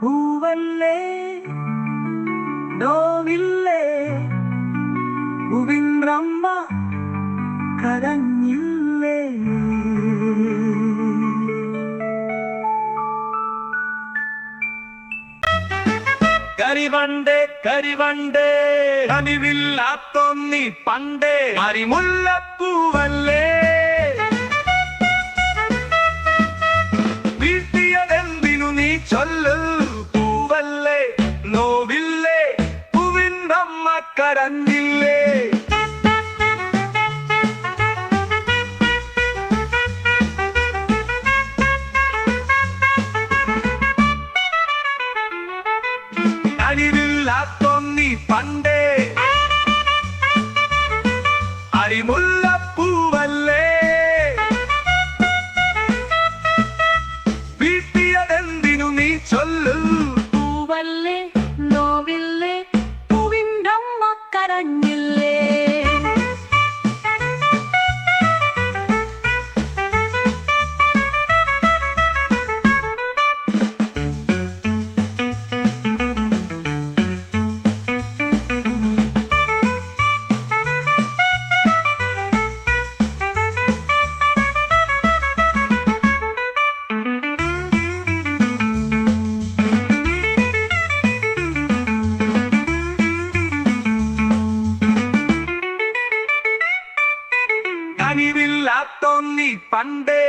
പൂവല്ലേ? നോവില്ലേ ഉവിന്ദ്രമ്മ കരഞ്ഞില്ലേ? കരിവണ്ടേ കരിവണ്ട്. കനിവില്ലാത്തൊന്നി പണ്ടേ. മരിമുല്ലപ്പൂവല്ലേ പൂവിന്റമ്മ കരഞ്ഞില്ലേ അനിവില്ലാത്തൊന്നി പണ്ടേ അരിമുല്ലപ്പൂവല്ലേ അറിവില്ലാത്തോന്നി പണ്ടേ.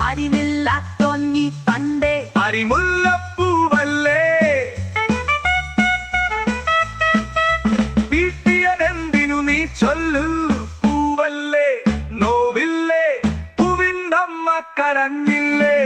അറിവില്ലാത്തോന്നി പണ്ടേ. അരിമുല്ലപ്പൂവല്ലേ വീട്ടിയതെന്തിനു നീ ചൊല്ലു? പൂവല്ലേ? നോവില്ലേ? പൂവിന്റെ അമ്മ കരഞ്ഞില്ലേ?